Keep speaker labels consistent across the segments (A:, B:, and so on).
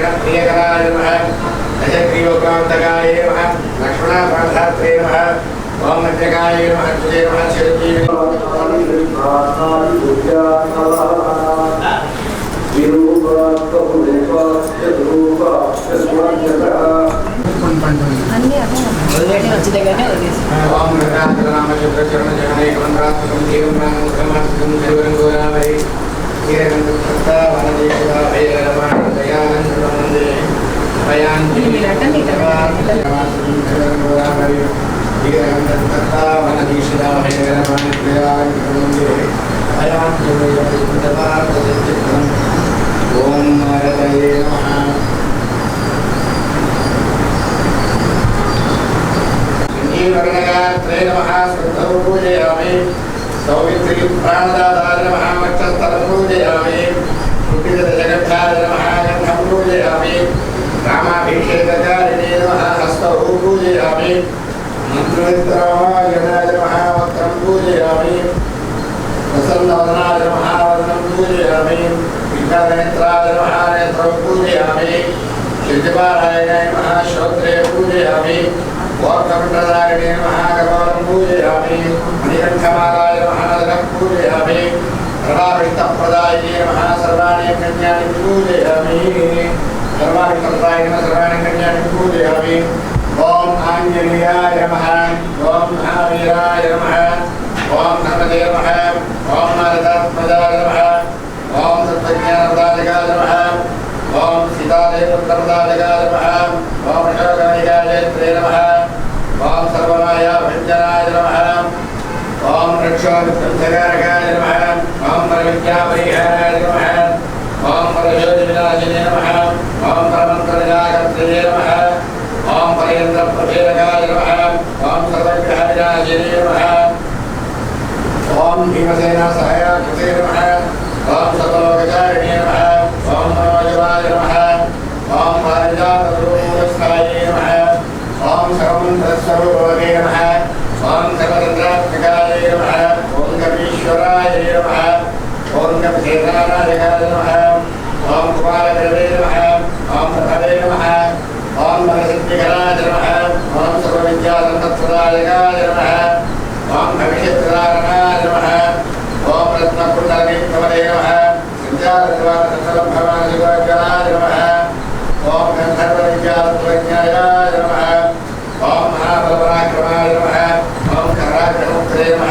A: प्रियकराय नमः दशग्रीवक्रान्तकाय नमः लक्ष्मणापार्थात्रे नमः ओम मध्यकाय नमः तुजे नमः चिरञ्जीवी
B: అన్నీ అదే వచ్చి దగ్గరనే వదిలేసి
A: ఓం నారదయే నమః శ్రీవర్ణగాత్రే నమః శ్రద్ధౌ పూజయామి సౌమిత్రి ప్రాణదాతాయ నమః వక్షస్థలం పూజయామి కుటిదశగంధాయ నమః గంధం పూజయామి రామాభిషేకకారిణే నమః హస్తౌ పూజయామి మంత్రవిత్రాయ నమః వక్రం పూజయామి ప్రసన్నవదనాయ నమః వదనం పూజయామి విఘ్ననేత్రాయ నమః नारायणाय पूजयामि सिद्धिपारायणे नमः श्रोत्रे पूजयामि। ओर्कमण्डलारिणे महागवानं पूजयामि। मणिकण्ठमालाय महानदनं पूजयामि। सर्वाभिष्टप्रदायिने नमः सर्वाणि कन्यानि पूजयामि। सर्वाभिष्टप्रदायिने सर्वाणि कन्यानि पूजयामि। ॐ आञ्जनेयाय नमः। ॐ महावीराय नमः। ॐ नमदे नमः। ॐ नरदात्मजाय उत्तरदालिकाय नमः ॐ अशोकनिकाय त्रे नमः, ॐ सर्वमाय भञ्जनाय नमः ॐ वृक्षोभिसंसकारकाय नमः, ॐ परविद्यापरिहाराय नमः ॐ परशोधिविनाशिने नमः ॐ परमन्त्रनिराकर्तये नमः ॐ पर्यन्तप्रभेदकाय नमः ॐ सर्वग्रहविनाशिने नमः ॐ भीमसेना सहायकृते नमः ॐ सर्वलोकजा ईश्वराय नमः ॐ नमशेषानाय नमः ॐ कुमारगणवे नमः ॐ प्रभवे नमः ॐ भगसिद्धिकराय नमः ॐ सर्वविद्यासम्पत्प्रदायकाय नमः ॐ भविष्यत्प्रदारणाय नमः ॐ रत्नकुण्डलनिकमले नमः सञ्चारद्वारसम्भवानशिवाय नमः ॐ गन्धर्वविद्यासत्वज्ञाय नमः ॐ महाबलपराक्रमाय नमः। ॐ कराग्रहमुक्ते नमः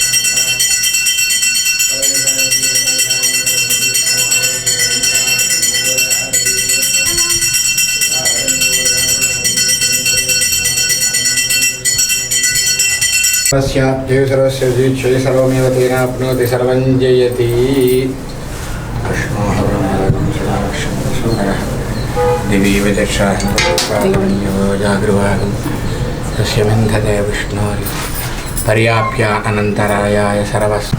A: सर्वस्य देव सर्वस्य सर्वमेव तेन आप्नोति सर्वं जयति। दिवीव दक्षाहजागृवाहं तस्य विन्धते विष्णोरि। पर्याप्य अनन्तरायाय सर्वस्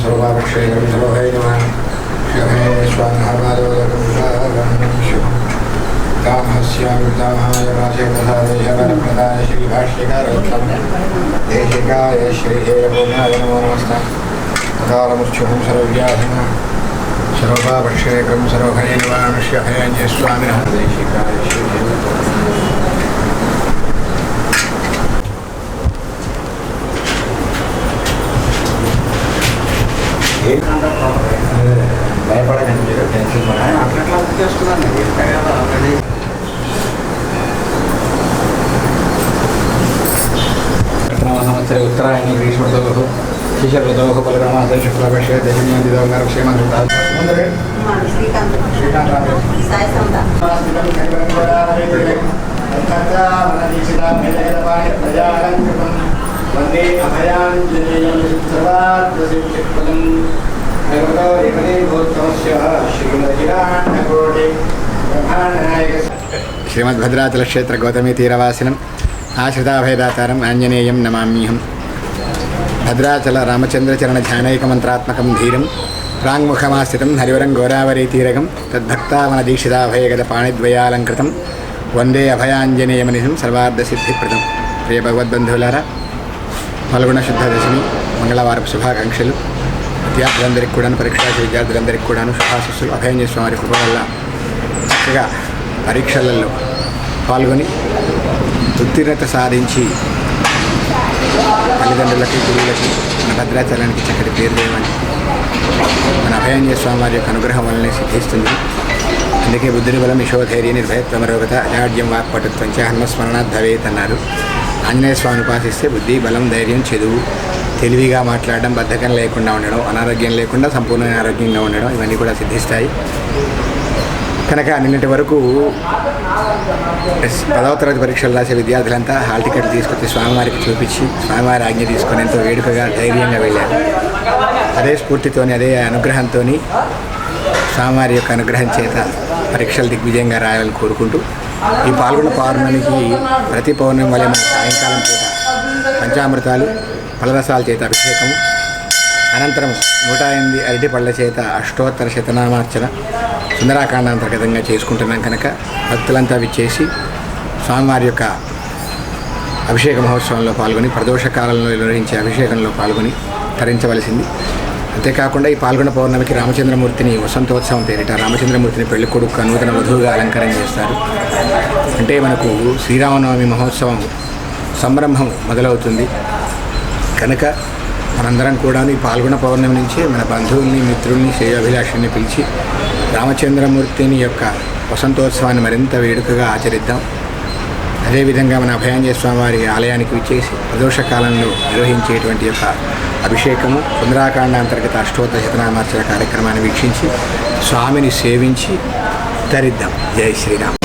A: सर्वावक्षयं सर्वाभैरवान्। शमे विश्वान्हवादोदकमुदावन्शु तामहस्यामृतामहाय वाचप्रसादे शवरप्रदाय श्रीभाष्यकारोत्तम देशिकाय श्रीहेयपूर्णाय नमो नमस्तः अकालमुच्युहं सर्वव्याधिनः భయపడకండి మీరు టెన్షన్ పడ అట్లా అట్లా బుక్ చేస్తున్నాను ఎంత కదా ఆల్రెడీ సంవత్సరే ఉత్తరాయణ గ్రీష్మ ఋతువు శిశిర ఋతువు బలరామాస శుక్లపక్షే దశమ్యంతిదోంగర
B: శ్రీకాంత్
A: వందే అభయాంజనేయం సర్వాత్మసిద్ధిపదం భగవతో శ్రీమదీభూత్తమస్య శ్రీమద్గిరాండకోటి బ్రహ్మాండనాయక శ్రీమద్భద్రాచల క్షేత్ర గౌతమి తీరవాసినం ఆశ్రితాభయదాతారం ఆంజనేయం నమామ్యహం భద్రాచల రామచంద్రచరణ ధ్యానైకమంత్రాత్మకం ధీరం ప్రాంగ్ముఖమాశ్రితం హరివరం గోదావరీ తీరగం తద్భక్తావన దీక్షితాభయగత పాణిద్వయాలంకృతం వందే అభయాంజనేయమనిహం సర్వార్థసిద్ధిప్రదం ప్రియ భగవద్బంధువులారా పాల్గొన శుద్ధదశమి మంగళవారపు శుభాకాంక్షలు. విద్యార్థులందరికీ కూడాను పరీక్షా విద్యార్థులందరికీ కూడాను శుభాశిస్సులు. అభయం స్వామి కృప వల్ల చక్కగా పరీక్షలలో పాల్గొని ఉత్తీర్ణత సాధించి తల్లిదండ్రులకి గురువులకి మన భద్రాచలానికి చక్కటి పేరు దేవని మన అభయంజయ స్వామి వారి యొక్క అనుగ్రహం వల్లనే సిద్ధిస్తుంది. అందుకే బుద్ధుని బలం యశోధైర్య నిర్భయత్వమరోగత అజాడ్యం వాక్పటుత్వం చ హన్మస్మరణ భవేత్ అన్నారు. ఆంజనేయ స్వామిని ఉపాసిస్తే బుద్ధి బలం ధైర్యం చదువు తెలివిగా మాట్లాడడం బద్ధకం లేకుండా ఉండడం అనారోగ్యం లేకుండా సంపూర్ణమైన ఆరోగ్యంగా ఉండడం ఇవన్నీ కూడా సిద్ధిస్తాయి. కనుక నిన్నటి వరకు పదవ తరగతి పరీక్షలు రాసే విద్యార్థులంతా హాల్ టికెట్లు తీసుకొచ్చి స్వామివారికి చూపించి స్వామివారి ఆజ్ఞ తీసుకొని ఎంతో వేడుకగా ధైర్యంగా వెళ్ళారు. అదే స్ఫూర్తితోని అదే అనుగ్రహంతో స్వామివారి యొక్క అనుగ్రహం చేత పరీక్షలు దిగ్విజయంగా రాయాలని కోరుకుంటూ ఈ పాల్గొన్న పౌర్ణమికి ప్రతి పౌర్ణమి వలె మన సాయంకాలం పూట పంచామృతాలు ఫలరసాల చేత అభిషేకము. అనంతరం నూట ఎనిమిది అరటి పళ్ళ చేత అష్టోత్తర శతనామార్చన సుందరాకాండ అంతర్గతంగా చేసుకుంటున్నాం కనుక భక్తులంతా అవి చేసి స్వామివారి యొక్క అభిషేక మహోత్సవంలో పాల్గొని ప్రదోష కాలంలో నిర్వహించే అభిషేకంలో పాల్గొని తరించవలసింది. అంతేకాకుండా ఈ పాల్గొన పౌర్ణమికి రామచంద్రమూర్తిని వసంతోత్సవం పేరిట రామచంద్రమూర్తిని పెళ్ళి కొడుకు నూతన వధువుగా అలంకరణ చేస్తారు. అంటే మనకు శ్రీరామనవమి మహోత్సవం సంరంభం మొదలవుతుంది. కనుక మనందరం కూడా ఈ పాల్గొన పౌర్ణమి నుంచే మన బంధువుల్ని మిత్రుల్ని శ్రేయాభిలాషుల్ని పిలిచి రామచంద్రమూర్తిని యొక్క వసంతోత్సవాన్ని మరింత వేడుకగా ఆచరిద్దాం. అదేవిధంగా మన అభయాంజయ స్వామి వారి ఆలయానికి విచ్చేసి ప్రదోష కాలంలో నిర్వహించేటువంటి యొక్క అభిషేకము సుందరాకాండ అంతర్గత అష్టోత్తర శతనామార్చన కార్యక్రమాన్ని వీక్షించి స్వామిని సేవించి తరిద్దాం జై శ్రీరామ్.